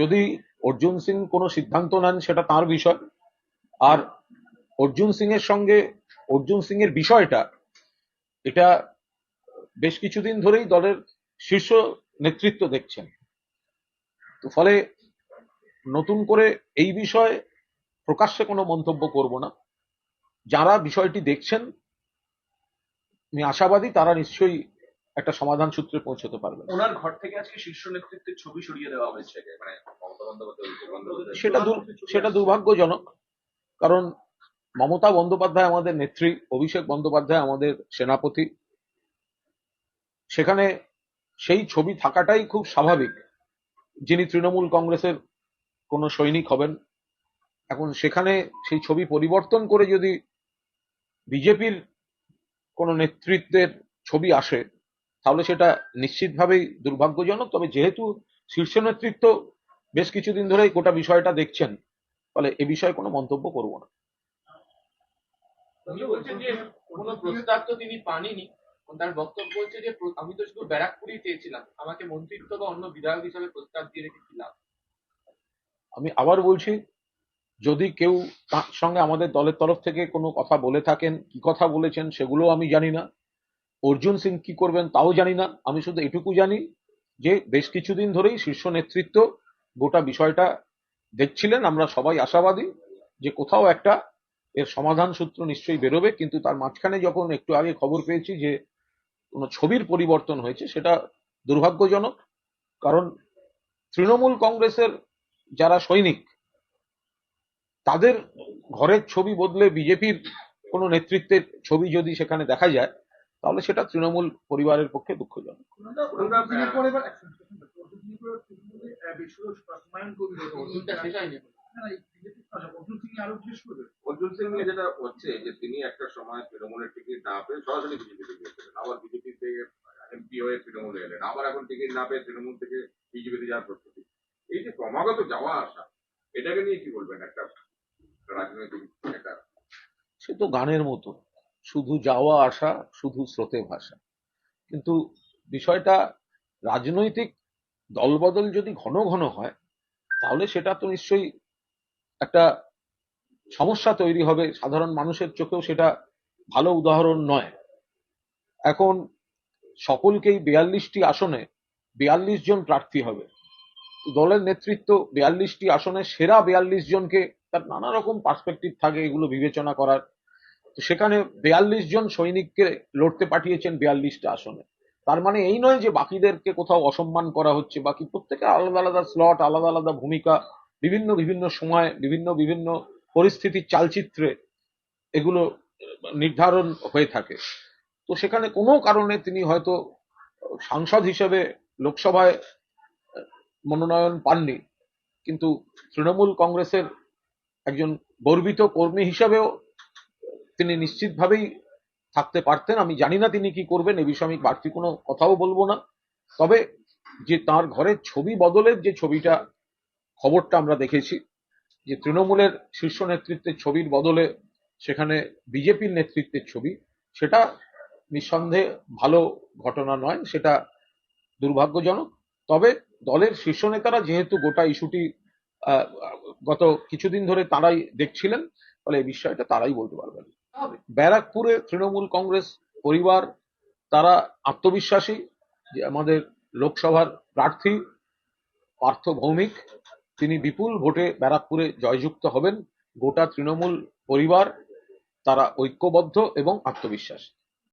যদি অর্জুন সিং কোনো সিদ্ধান্ত নেন, সেটা তার বিষয়। আর অর্জুন সিং এর সঙ্গে, অর্জুন সিং এর বিষয়টা, এটা বেশ কিছুদিন ধরেই দলের শীর্ষ নেতৃত্ব দেখছেন। তো ফলে নতুন করে এই বিষয়ে প্রকাশ্যে কোনো মন্তব্য করব না। যারা বিষয়টি দেখছেন, আমি আশাবাদী তারা নিশ্চয়ই একটা সমাধান সূত্রে পৌঁছতে পারবেন। ওনার ঘর থেকে আজকে শীর্ষ নেতৃত্বের ছবি সরিয়ে দেওয়া হয়েছে মানে মমতা বন্দ্যোপাধ্যায় সেটা সেটা দুর্ভাগ্যজনক কারণ মমতা বন্দ্যোপাধ্যায় আমাদের নেত্রী অভিষেক বন্দ্যোপাধ্যায় আমাদের সেনাপতি। সেখানে সেই ছবি থাকাটাই খুব স্বাভাবিক যিনি তৃণমূল কংগ্রেসের কোনো সৈনিক হবেন। এখন সেখানে সেই ছবি পরিবর্তন করে যদি বিজেপির কোনো নেতৃত্বের ছবি আসে তাহলে সেটা নিশ্চিতভাবেই দুর্ভাগ্যজনক। তবে যেহেতু শীর্ষ নেতৃত্ব বেশ কিছুদিন ধরেই গোটা বিষয়টা দেখছেন ফলে এ বিষয়ে কোনো মন্তব্য করব না। উনি বলছেন যে কোনো প্রস্তাব তো তিনি পাননি। তার বক্তব্য হচ্ছে যে আমি তো শুধু ব্যারাকপুরেই চেয়েছিলাম। আমাকে মন্ত্রিত্ব বা অন্য বিধায়ক হিসাবে প্রস্তাব দিয়ে লাভ? আমি আবার বলছি যদি কেউ তার সঙ্গে আমাদের দলের তরফ থেকে কোনো কথা বলে থাকেন কি কথা বলেছেন সেগুলো আমি জানি না। অর্জুন সিং কি করবেন তাও জানি না। আমি শুধু এটুকু জানি যে বেশ কিছুদিন ধরেই শীর্ষ নেতৃত্ব গোটা বিষয়টা দেখছিলেন। আমরা সবাই আশাবাদী যে কোথাও একটা এর সমাধান সূত্র নিশ্চয়ই বেরোবে, কিন্তু তার মাঝখানে যখন একটু আগে খবর পেয়েছি যে কোনো ছবির পরিবর্তন হয়েছে, সেটা দুর্ভাগ্যজনক। কারণ তৃণমূল কংগ্রেসের যারা সৈনিক, তাদের ঘরের ছবি বদলে বিজেপির কোনো নেতৃত্বের ছবি যদি সেখানে দেখা যায় তাহলে সেটা তৃণমূল পরিবারের পক্ষে দুঃখজনক। অর্জুন সিং যেটা হচ্ছে যে তিনি একটা সময় তৃণমূলের টিকিট না পেয়ে সরাসরি বিজেপিতে গিয়েছিলেন আবার বিজেপি থেকে এমপি হয়ে তৃণমূলে এলেন। আবার এখন টিকিট না পেয়ে তৃণমূল থেকে বিজেপিতে যাওয়ার প্রস্তুতি। এই যে ক্রমাগত যাওয়া আসা এটাকে নিয়ে কি বলবেন? একটা রাজনৈতিক একটা সে তো গানের মতো। শুধু যাওয়া আসা, শুধু স্রোতে ভাষা কিন্তু বিষয়টা, রাজনৈতিক দলবদল যদি ঘন ঘন হয়, তাহলে সেটা তো নিশ্চয়ই একটা সমস্যা তৈরি হবে। সাধারণ মানুষের চোখেও সেটা ভালো উদাহরণ নয়। এখন সকলকেই বিয়াল্লিশটি আসনে বিয়াল্লিশ জন প্রার্থী হবে। দলের নেতৃত্ব বিয়াল্লিশটি আসনে সেরা বিয়াল্লিশ জনকে তার নানা রকম পার্সপেক্টিভ থাকে এগুলো বিবেচনা করার। সেখানে বিয়াল্লিশ জন সৈনিককে লড়তে পাঠিয়েছেন বিয়াল্লিশটা আসনে। তার মানে এই নয় যে বাকিদেরকে কোথাও অসম্মান করা হচ্ছে, বাকি প্রত্যেকে আলাদা আলাদা স্লট আলাদা আলাদা ভূমিকা, বিভিন্ন বিভিন্ন সময়, বিভিন্ন বিভিন্ন পরিস্থিতির চালচিত্রে এগুলো নির্ধারণ হয়ে থাকে। তো সেখানে কোনো কারণে তিনি হয়তো সাংসদ হিসেবে লোকসভায় মনোনয়ন পাননি, কিন্তু তৃণমূল কংগ্রেসের একজন গর্বিত কর্মী হিসাবেও তিনি নিশ্চিতভাবেই থাকতে পারতেন। আমি জানি না তিনি কি করবেন, এ বিষয়ে আমি বাড়তি কোনো কথাও বলব না। তবে যে তার ঘরের ছবি বদলের যে ছবিটা, খবরটা আমরা দেখেছি, যে তৃণমূলের শীর্ষ নেতৃত্বের ছবির বদলে সেখানে বিজেপির নেতৃত্বের ছবি, সেটা নিঃসন্দেহে ভালো ঘটনা নয়, সেটা দুর্ভাগ্যজনক। তবে দলের শীর্ষ নেতারা যেহেতু গোটা ইস্যুটি গত কিছুদিন ধরে তারাই দেখছিলেন ফলে এই বিষয়টা তারাই বলতে পারবেন। ব্যারাকপুরে তৃণমূল কংগ্রেস পরিবার, তারা আত্মবিশ্বাসী, যে আমাদের লোকসভার প্রার্থী, পার্থ ভৌমিক, তিনি বিপুল ভোটে ব্যারাকপুরে জয়যুক্ত হবেন। গোটা তৃণমূল পরিবার, তারা ঐক্যবদ্ধ এবং আত্মবিশ্বাসী।